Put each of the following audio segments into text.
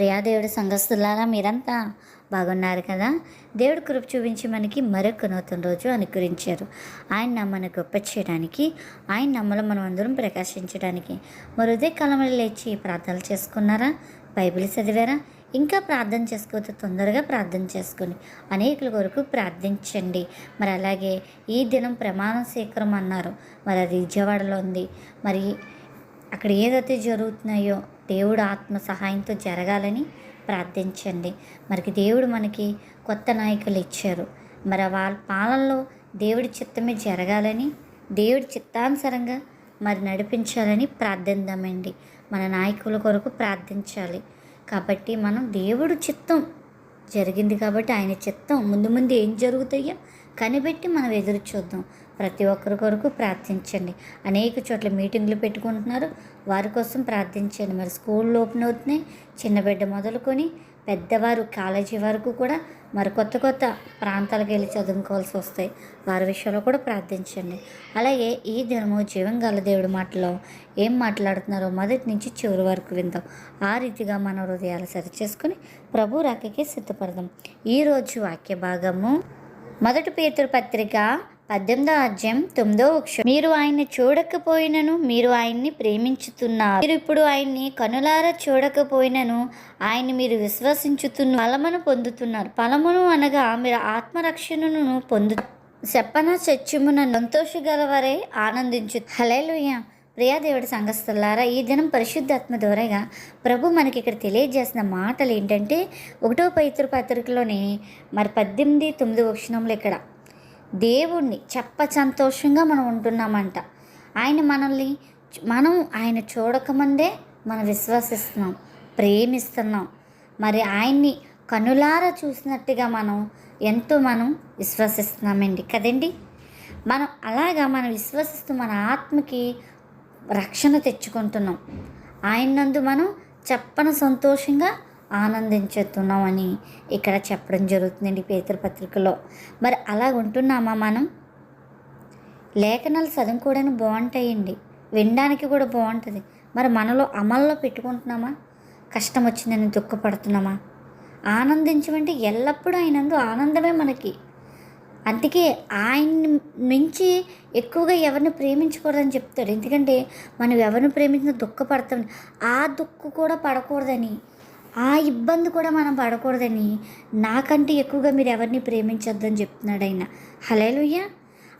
ప్రియా దేవుడి సంఘస్థులారా మీరంతా బాగున్నారు కదా? దేవుడు కృప చూపించి మనకి మరొక నూతన రోజు అనుకరించారు ఆయన నమ్మను గొప్ప చేయడానికి ఆయన నమ్మలో మనం అందరం ప్రకాశించడానికి. మరి ఉదయ కాలంలో లేచి ప్రార్థనలు చేసుకున్నారా? బైబిల్ చదివారా? ఇంకా ప్రార్థన చేసుకోవచ్చు తొందరగా ప్రార్థన చేసుకొని అనేకుల కొరకు ప్రార్థించండి. మరి అలాగే ఈ దినం ప్రమాణం స్వీకారం అన్నారు మరి అది విజయవాడలో ఉంది. మరి అక్కడ ఏదైతే జరుగుతున్నాయో దేవుడు ఆత్మ సహాయంతో జరగాలని ప్రార్థించండి. మరి దేవుడు మనకి కొత్త నాయకులు ఇచ్చారు. మరి వాళ్ళ పాలనలో దేవుడి చిత్తమే జరగాలని దేవుడి చిత్తానుసారంగా మరి నడిపించాలని ప్రార్థిద్దామండి. మన నాయకుల కొరకు ప్రార్థించాలి. కాబట్టి మనం దేవుడు చిత్తం జరిగింది కాబట్టి ఆయన చిత్తం. ముందు ముందు ఏం జరుగుతాయో కనిపెట్టి మనం ఎదురు చూద్దాం. ప్రతి ఒక్కరి కొరకు ప్రార్థించండి. అనేక చోట్ల మీటింగ్లు పెట్టుకుంటున్నారు. వారి కోసం ప్రార్థించండి. మరి స్కూల్ ఓపెన్ అవుతున్నాయి. చిన్న బిడ్డ మొదలుకొని పెద్దవారు కాలేజీ వరకు కూడా మరి కొత్త కొత్త ప్రాంతాలకు వెళ్ళి చదువుకోవాల్సి వస్తాయి. వారి విషయంలో కూడా ప్రార్థించండి. అలాగే ఈ దినము జీవం గల దేవుడి మాటలో ఏం మాట్లాడుతున్నారో మొదటి నుంచి చివరి వరకు విందాం. ఆ రీతిగా మన హృదయాలు సరిచేసుకొని ప్రభు రాకకి సిద్ధపడదాం. ఈరోజు వాక్య భాగము మొదటి పేతురు పత్రిక పద్దెనిమిదో అధ్యాయం తొమ్మిదో వృక్షం మీరు ఆయన్ని చూడకపోయినను మీరు ఆయన్ని ప్రేమించుతున్నారు. మీరు ఇప్పుడు ఆయన్ని కనులారా చూడకపోయినను ఆయన్ని మీరు విశ్వసించుతున్న ఫలమును పొందుతున్నారు. ఫలమును అనగా మీరు ఆత్మరక్షణను పొందు చెప్పన చచ్చుమున సంతోష గలవరే ఆనందించు హలేలుయ్య ప్రియాదేవుడి సంఘస్థులారా ఈ దినం పరిశుద్ధాత్మ ద్వారాగా ప్రభు మనకి ఇక్కడ తెలియజేసిన మాటలు ఏంటంటే ఒకటో పైతృ పత్రికలోని మరి పద్దెనిమిది తొమ్మిది వక్షణంలో ఇక్కడ దేవుణ్ణి చెప్ప సంతోషంగా మనం ఉంటున్నామంట. ఆయన మనల్ని మనం ఆయన చూడకముందే మనం విశ్వసిస్తున్నాం ప్రేమిస్తున్నాం. మరి ఆయన్ని కనులారా చూసినట్టుగా మనం ఎంతో మనం విశ్వసిస్తున్నామండి కదండి? మనం అలాగా మనం విశ్వసిస్తూ మన ఆత్మకి రక్షణ తెచ్చుకుంటున్నాం. ఆయన నందు మనం చెప్పన సంతోషంగా ఆనందించుతున్నామని ఇక్కడ చెప్పడం జరుగుతుందండి పేతృపత్రికలో మరి అలా ఉంటున్నామా మనం? లేఖనాలు చదువుకోవడానికి బాగుంటాయండి. వినడానికి కూడా బాగుంటుంది. మరి మనలో అమల్లో పెట్టుకుంటున్నామా? కష్టం వచ్చిందని దుఃఖపడుతున్నామా? ఆనందించమంటే ఎల్లప్పుడూ అయినందు ఆనందమే మనకి. అందుకే ఆయన్ని మించి ఎక్కువగా ఎవరిని ప్రేమించకూడదని చెప్తాడు. ఎందుకంటే మనం ఎవరిని ప్రేమించినా దుఃఖపడతాం. ఆ దుఃఖ కూడా పడకూడదని ఆ ఇబ్బంది కూడా మనం పడకూడదని నాకంటే ఎక్కువగా మీరు ఎవరిని ప్రేమించొద్దని చెప్తున్నాడు ఆయన. హలేలుయ్య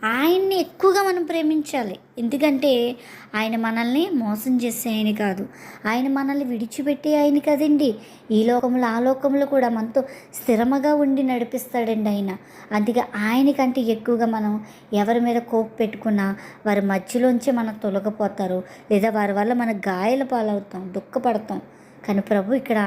ఆయన్ని ఎక్కువగా మనం ప్రేమించాలి. ఎందుకంటే ఆయన మనల్ని మోసం చేసే ఆయన కాదు. ఆయన మనల్ని విడిచిపెట్టే ఆయన కదండి. ఈ లోకంలో ఆ లోకంలో కూడా మనతో స్థిరమగా ఉండి నడిపిస్తాడండి ఆయన. అందుకే ఆయనకంటే ఎక్కువగా మనం ఎవరి మీద కోపు పెట్టుకున్నా వారి మధ్యలోంచి మనం తొలగిపోతారు. లేదా వారి వల్ల మన గాయాల పాలవుతాం దుఃఖపడతాం. కానీ ప్రభు ఇక్కడ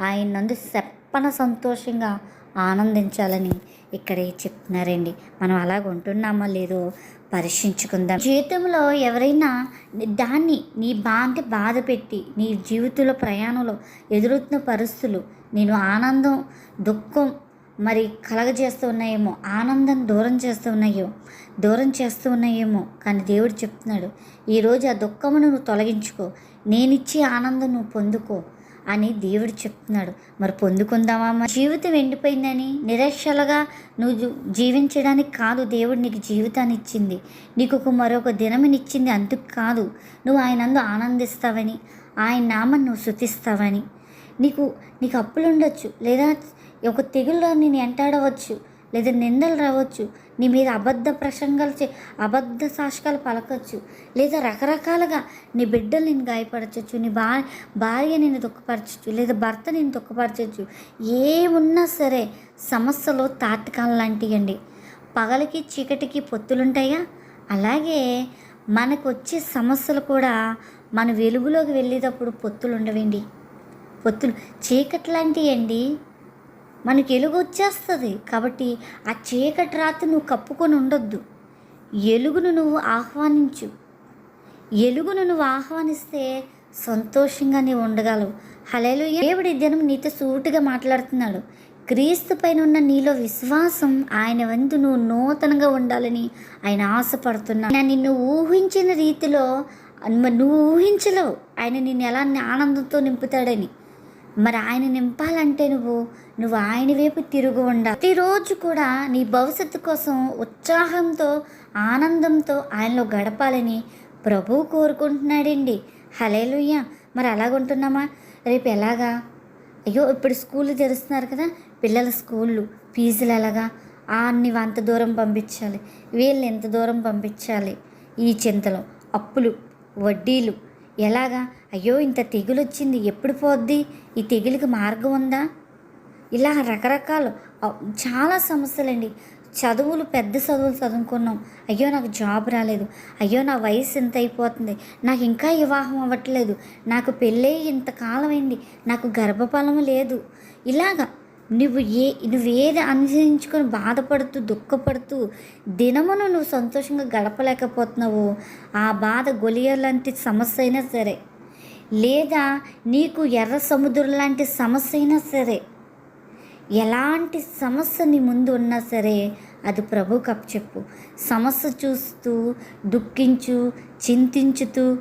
ఆయన నందు చెప్పన సంతోషంగా ఆనందించాలని ఇక్కడే చెప్తున్నారండి. మనం అలాగ ఉంటున్నామో లేదో పరీక్షించుకుందాం. జీవితంలో ఎవరైనా దాన్ని నీ బాంతి బాధ పెట్టి నీ జీవితంలో ప్రయాణంలో ఎదురుతున్న పరిస్థితులు నేను ఆనందం దుఃఖం మరి కలగజేస్తూ ఉన్నాయేమో ఆనందం దూరం చేస్తూ ఉన్నాయో దూరం చేస్తూ ఉన్నాయేమో కానీ దేవుడు చెప్తున్నాడు ఈరోజు ఆ దుఃఖమును నువ్వు తొలగించుకో నేనిచ్చే ఆనందం నువ్వు పొందుకో అని దేవుడు చెప్తున్నాడు. మరి పొందుకుందామా మరి? జీవితం ఎండిపోయిందని నిరాశలుగా నువ్వు జీవించడానికి కాదు దేవుడు నీకు జీవితాన్ని ఇచ్చింది. నీకు ఒక మరొక దినమునిచ్చింది అందుకు కాదు. నువ్వు ఆయనందు ఆనందిస్తావని ఆయన నామని నువ్వు శృతిస్తావని నీకు నీకు అప్పులు ఉండొచ్చు లేదా ఒక తెగుల్లో నేను ఎంటాడవచ్చు. లేదా నిందలు రావచ్చు. నీ మీద అబద్ధ ప్రసంగాలు చే అబద్ధ సాక్షకాలు పలకొచ్చు లేదా రకరకాలుగా నీ బిడ్డలు నేను గాయపరచచ్చు నీ భా భార్య నేను దుఃఖపరచచ్చు లేదా భర్త నేను దుఃఖపరచచ్చు ఏమున్నా సరే సమస్యలు తాటకాలు లాంటివి అండి పగలకి చీకటికి పొత్తులుంటాయా? అలాగే మనకు వచ్చే సమస్యలు కూడా మన వెలుగులోకి వెళ్ళేటప్పుడు పొత్తులు ఉండవండి పొత్తులు చీకటి లాంటివి అండి మనకి ఎలుగు వచ్చేస్తుంది. కాబట్టి ఆ చీకటి రాత్రి నువ్వు కప్పుకొని ఉండొద్దు. ఎలుగును నువ్వు ఆహ్వానించు. ఎలుగును నువ్వు ఆహ్వానిస్తే సంతోషంగా నీవు ఉండగలవు. హలేలు దేవుడి దినం నీతో సూటుగా మాట్లాడుతున్నాడు. క్రీస్తు పైన ఉన్న నీలో విశ్వాసం ఆయన వంతు నువ్వు నూతనంగా ఉండాలని ఆయన ఆశపడుతున్నాడు. ఆయన నిన్ను ఊహించిన రీతిలో నువ్వు ఊహించలేవు. ఆయన నిన్ను ఎలా ఆనందంతో నింపుతాడని. మరి ఆయన నింపాలంటే నువ్వు నువ్వు ఆయన వైపు తిరుగు ఉండాలి ప్రతిరోజు కూడా నీ భవిష్యత్తు కోసం ఉత్సాహంతో ఆనందంతో ఆయనలో గడపాలని ప్రభువు కోరుకుంటున్నాడండి. హలేలుయ్య మరి అలాగుంటున్నామా రేపు ఎలాగా? అయ్యో ఇప్పుడు స్కూళ్ళు తెరుస్తున్నారు కదా పిల్లల స్కూళ్ళు ఫీజులు ఎలాగా? అన్ని అంత దూరం పంపించాలి వీళ్ళని ఎంత దూరం పంపించాలి? ఈ చింతలు అప్పులు వడ్డీలు ఎలాగా? అయ్యో ఇంత తెగులు వచ్చింది ఎప్పుడు పోద్ది? ఈ తెగులుకి మార్గం ఉందా? ఇలా రకరకాలు. చాలా సమస్యలండి. చదువులు పెద్ద చదువులు చదువుకున్నాం. అయ్యో నాకు జాబ్ రాలేదు. అయ్యో నా వయసు ఇంత అయిపోతుంది. నాకు ఇంకా వివాహం అవ్వట్లేదు. నాకు పెళ్ళే ఇంతకాలం అయింది నాకు గర్భఫలం లేదు. ఇలాగా నువ్వు ఏ నువ్వేది అనుసరించుకొని బాధపడుతూ దుఃఖపడుతూ దినమును నువ్వు సంతోషంగా గడపలేకపోతున్నావు ఆ బాధ గొలియర్ లాంటి సమస్య అయినా సరే లేదా నీకు ఎర్ర సముద్రం లాంటి సమస్య అయినా సరే ఎలాంటి సమస్య నీ ముందు ఉన్నా సరే అది ప్రభు చెప్పు. సమస్య చూస్తూ దుఃఖించు చింతించుతూ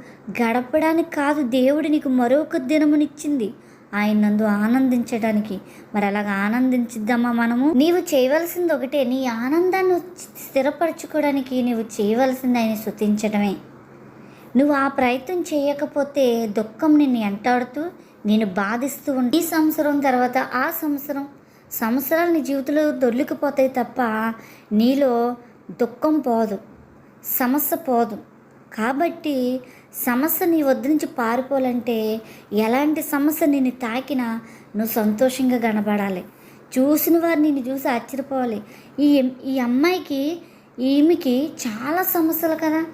గడపడానికి కాదు దేవుడు నీకు మరొక దినమునిచ్చింది. ఆయన నందు ఆనందించడానికి. మరి అలాగ ఆనందించిద్దామా మనము? నీవు చేయవలసింది ఒకటే నీ ఆనందాన్ని స్థిరపరచుకోవడానికి నీవు చేయవలసింది ఆయన శృతించడమే నువ్వు ఆ ప్రయత్నం చేయకపోతే దుఃఖం నిన్ను ఎంటాడుతూ నేను బాధిస్తూ ఉండి ఈ సంవత్సరం తర్వాత ఆ సంవత్సరం సంవత్సరాలు నీ జీవితంలో దొర్లికిపోతాయి తప్ప నీలో దుఃఖం పోదు సమస్య పోదు. కాబట్టి సమస్య నీ వద్ద నుంచి పారిపోవాలంటే ఎలాంటి సమస్య నిన్ను తాకినా నువ్వు సంతోషంగా కనబడాలి. చూసిన వారు నిన్ను చూసి ఆశ్చర్యపోవాలి. ఈ ఈ అమ్మాయికి ఈమెకి చాలా సమస్యలు కదా.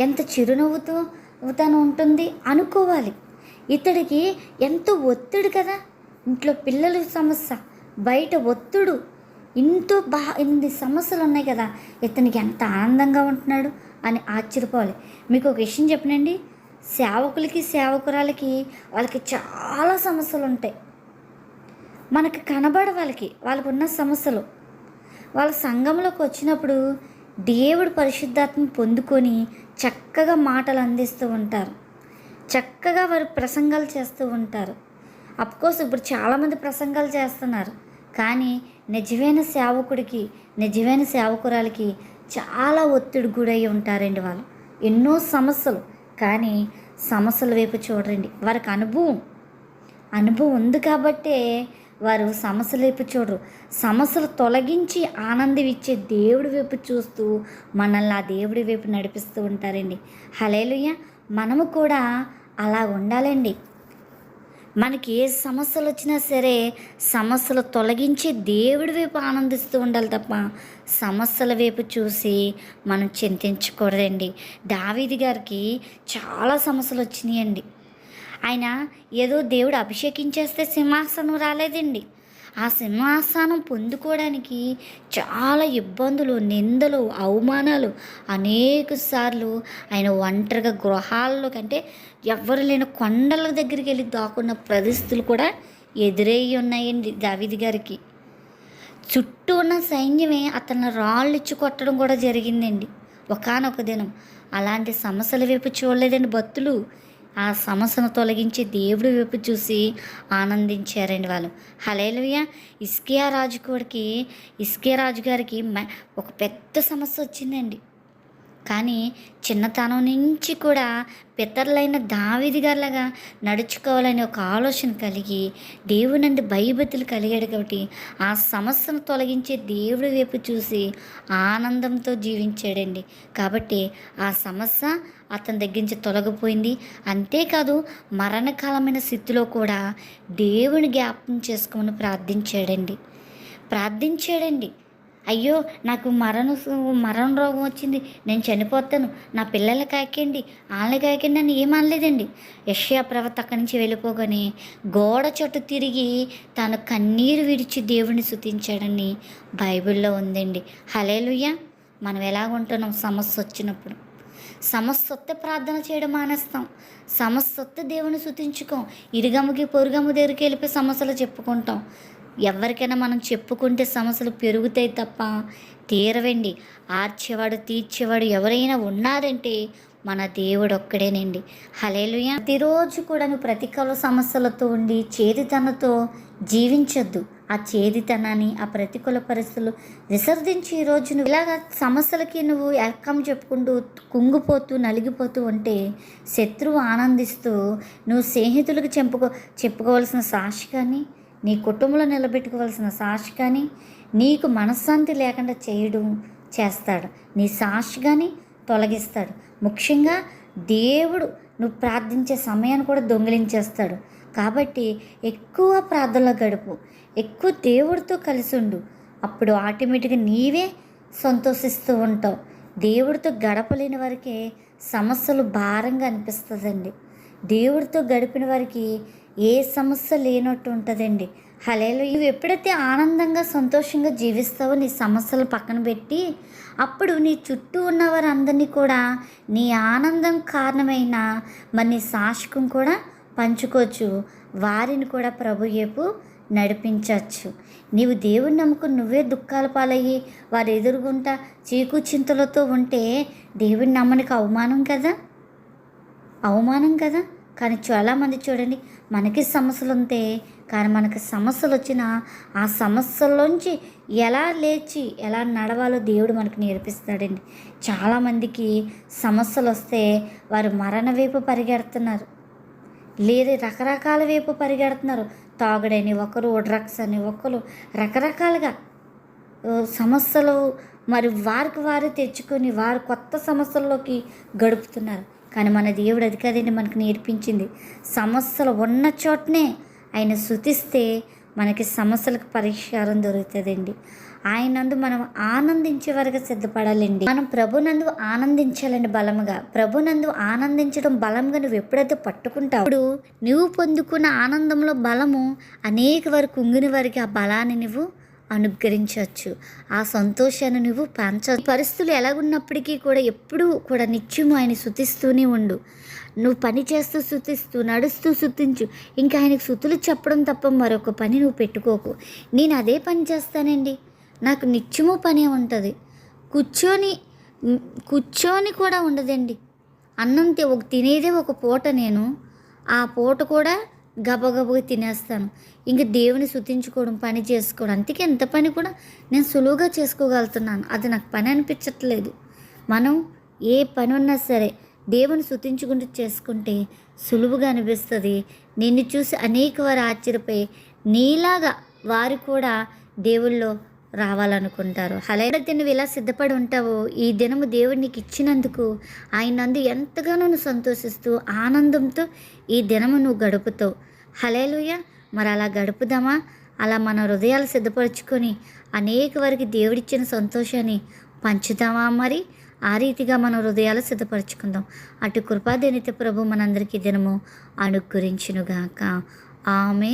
ఎంత చిరునవ్వుతో తను ఉంటుంది అనుకోవాలి. ఇతడికి ఎంతో ఒత్తిడి కదా. ఇంట్లో పిల్లల సమస్య బయట ఒత్తుడు. ఇంతో బా ఇన్ని సమస్యలు ఉన్నాయి కదా. ఇతనికి ఎంత ఆనందంగా ఉంటున్నాడు. అని ఆశ్చర్యపోవాలి. మీకు ఒక విషయం చెప్పనండి. సేవకులకి సేవకురాలకి వాళ్ళకి చాలా సమస్యలు ఉంటాయి మనకి కనబడ వాళ్ళకి వాళ్ళకు ఉన్న సమస్యలు. వాళ్ళ సంఘంలోకి వచ్చినప్పుడు దేవుడు పరిశుద్ధాత్మ పొందుకొని చక్కగా మాటలు అందిస్తూ ఉంటారు. చక్కగా వారు ప్రసంగాలు చేస్తూ ఉంటారు. అఫ్కోర్స్ ఇప్పుడు చాలామంది ప్రసంగాలు చేస్తున్నారు. కానీ నిజమైన సేవకుడికి నిజమైన సేవకురాలకి చాలా ఒత్తిడి గురై ఉంటారండి వాళ్ళు. ఎన్నో సమస్యలు. కానీ సమస్యల వైపు చూడరండి వారికి అనుభవం. అనుభవం ఉంది కాబట్టే వారు సమస్యల వైపు చూడరు. సమస్యలు తొలగించి ఆనందం ఇచ్చే దేవుడి వైపు చూస్తూ మనల్ని ఆ దేవుడి వైపు నడిపిస్తూ ఉంటారండి. హలేలుయ్య మనము కూడా అలా ఉండాలండి. మనకి ఏ సమస్యలు వచ్చినా సరే సమస్యలు తొలగించి దేవుడి వైపు ఆనందిస్తూ ఉండాలి తప్ప సమస్యల వైపు చూసి మనం చింతించకూడదండి. దావీది గారికి చాలా సమస్యలు వచ్చినాయండి. ఆయన ఏదో దేవుడు అభిషేకించేస్తే సింహాసనం రాలేదండి. ఆ సింహాసనం పొందుకోవడానికి చాలా ఇబ్బందులు నిందలు అవమానాలు అనేక సార్లు ఆయన ఒంటరిగా గృహాల్లో కంటే ఎవ్వరు లేని కొండల దగ్గరికి వెళ్ళి దాక్కున్న పరిస్థితులు కూడా ఎదురయ్యి ఉన్నాయండి దావిది గారికి. చుట్టూ ఉన్న సైన్యమే అతను రాళ్ళు ఇచ్చి కొట్టడం కూడా జరిగిందండి. ఒకనొక దినం అలాంటి సమస్యల వైపు చూడలేదండి భక్తులు. ఆ సమస్యను తొలగించి దేవుడి వైపు చూసి ఆనందించారండి వాళ్ళు. హలేలుయ ఇస్కియా రాజు కోడికి ఇస్కియా రాజు గారికి మ- ఒక పెద్ద సమస్య వచ్చిందండి. కానీ చిన్నతనం నుంచి కూడా పితరులైన దావిది గారిలాగా నడుచుకోవాలని ఒక ఆలోచన కలిగి దేవునందు భయభక్తులు కలిగాడు కాబట్టి ఆ సమస్యను తొలగించే దేవుడి వైపు చూసి ఆనందంతో జీవించాడండి. కాబట్టి ఆ సమస్య అతని దగ్గర నుంచి తొలగిపోయింది. అంతేకాదు మరణకాలమైన స్థితిలో కూడా దేవుని జ్ఞాపకం చేసుకోమని ప్రార్థించాడండి. ప్రార్థించాడండి. అయ్యో నాకు మరణ మరణ రోగం వచ్చింది. నేను చనిపోతాను. నా పిల్లలు కాకండి వాళ్ళని కాకండి అని ఏం అనలేదండి. యష్యా ప్రవక్త అక్కడి నుంచి వెళ్ళిపోగానే గోడ చుట్టూ తిరిగి తాను కన్నీరు విడిచి దేవుని శుతించాడని బైబిల్లో ఉందండి. హలేలుయ్య మనం ఎలాగుంటున్నాం సమస్య వచ్చినప్పుడు. సమస్య వస్తే ప్రార్థన చేయడం మానేస్తాం. సమస్య వస్తే దేవుని శుతించుకోం ఇరుగముకి పొరుగము దగ్గరికి వెళ్ళిపోయి సమస్యలు చెప్పుకుంటాం. ఎవరికైనా మనం చెప్పుకుంటే సమస్యలు పెరుగుతాయి తప్ప తీరవండి. ఆర్చేవాడు తీర్చేవాడు ఎవరైనా ఉన్నారంటే మన దేవుడు ఒక్కడేనండి. హలేలుయ ప్రతిరోజు కూడా నువ్వు ప్రతికూల సమస్యలతో ఉండి చేదితనతో జీవించొద్దు. ఆ చేదితనాన్ని ఆ ప్రతికూల పరిస్థితులు విసర్జించి ఈరోజు నువ్వు ఇలాగ సమస్యలకి నువ్వు ఎక్కం చెప్పుకుంటూ కుంగిపోతూ నలిగిపోతూ ఉంటే శత్రువు ఆనందిస్తూ నువ్వు స్నేహితులకు చెప్పుకో చెప్పుకోవాల్సిన సాక్షి కానీ నీ కుటుంబంలో నిలబెట్టుకోవాల్సిన సాక్షి కానీ నీకు మనశ్శాంతి లేకుండా చేయడం చేస్తాడు. నీ సాక్షి కానీ తొలగిస్తాడు. ముఖ్యంగా దేవుడు నువ్వు ప్రార్థించే సమయాన్ని కూడా దొంగిలించేస్తాడు. కాబట్టి ఎక్కువ ప్రార్థనలో గడుపు. ఎక్కువ దేవుడితో కలిసి ఉండు. అప్పుడు ఆటోమేటిక్గా నీవే సంతోషిస్తూ ఉంటావు. దేవుడితో గడపలేని వారికి సమస్యలు భారంగా అనిపిస్తుందండి. దేవుడితో గడిపిన వారికి ఏ సమస్య లేనట్టు ఉంటుందండి. హలేలు ఇవి ఎప్పుడైతే ఆనందంగా సంతోషంగా జీవిస్తావో నీ సమస్యలు పక్కన పెట్టి అప్పుడు నీ చుట్టూ ఉన్న వారందరినీ కూడా నీ ఆనందం కారణమైన మరి నీ కూడా పంచుకోవచ్చు. వారిని కూడా ప్రభు నడిపించవచ్చు నీవు దేవుని నమ్ముకుని నువ్వే దుఃఖాల పాలయ్యి వారు ఎదురుగుంటా చీకు చింతలతో ఉంటే దేవుని నమ్మనికి అవమానం కదా? అవమానం కదా? కానీ చాలామంది చూడండి మనకి సమస్యలు ఉంటే కానీ మనకి సమస్యలు వచ్చినా ఆ సమస్యల్లోంచి ఎలా లేచి ఎలా నడవాలో దేవుడు మనకు నేర్పిస్తాడండి. చాలామందికి సమస్యలు వస్తే వారు మరణ వైపు పరిగెడుతున్నారు. లేదు రకరకాల వైపు పరిగెడుతున్నారు. తాగుడని ఒకరు డ్రగ్స్ అని ఒకరు రకరకాలుగా. సమస్యలు మరి వారికి వారు తెచ్చుకొని వారు కొత్త సమస్యల్లోకి గడుపుతున్నారు. కానీ మన దేవుడు అది కదండి మనకు నేర్పించింది. సమస్యలు ఉన్న చోటనే ఆయన శృతిస్తే మనకి సమస్యలకు పరిష్కారం దొరుకుతుందండి. ఆయనందు మనం ఆనందించే వరకు సిద్ధపడాలండి. మనం ప్రభునందు ఆనందించాలండి బలముగా. ప్రభునందు ఆనందించడం బలంగా నువ్వు ఎప్పుడైతే పట్టుకుంటావు ఇప్పుడు నువ్వు పొందుకున్న ఆనందంలో బలము అనేక వరకు ఉంగిన వారికి ఆ బలాన్ని నువ్వు అనుగ్రహించవచ్చు. ఆ సంతోషాన్ని నువ్వు పంచ పరిస్థితులు ఎలాగున్నప్పటికీ కూడా ఎప్పుడూ కూడా నిత్యము ఆయన శుతిస్తూనే ఉండు. నువ్వు పని చేస్తూ శుతిస్తూ నడుస్తూ శుతించు ఇంకా ఆయనకు శుతులు చెప్పడం తప్ప మరొక పని నువ్వు పెట్టుకోకు. నేను అదే పని చేస్తానండి. నాకు నిత్యము పనే ఉంటుంది. కూర్చొని కూర్చొని కూడా ఉండదండి. అన్నం తి- ఒక తినేదే ఒక పూట నేను. ఆ పూట కూడా గబగబగా తినేస్తాను. ఇంకా దేవుని శుతించుకోవడం పని చేసుకోవడం అందుకే ఎంత పని కూడా నేను సులువుగా చేసుకోగలుగుతున్నాను. అది నాకు పని అనిపించట్లేదు. మనం ఏ పని ఉన్నా సరే దేవుని శుతించుకుంటూ చేసుకుంటే సులువుగా అనిపిస్తుంది. నిన్ను చూసి అనేక వారు ఆశ్చర్యపోయి నీలాగా వారు కూడా దేవుల్లో రావాలనుకుంటారు. అలాగైతే నువ్వు ఇలా సిద్ధపడి ఉంటావో ఈ దినము దేవుడు నీకు ఇచ్చినందుకు ఆయనందు ఎంతగానో నువ్వు సంతోషిస్తూ ఆనందంతో ఈ దినము నువ్వు గడుపుతావు. హలేలుయ! మరి అలా గడుపుదామా? అలా మన హృదయాలు సిద్ధపరచుకొని అనేక వరకు దేవుడిచ్చిన సంతోషాన్ని పంచుదామా మరి? ఆ రీతిగా మన హృదయాలు సిద్ధపరచుకుందాం. అటు కృపాదేనిత ప్రభు మనందరికీ దినము అనుగ్రహించునుగాక. ఆమె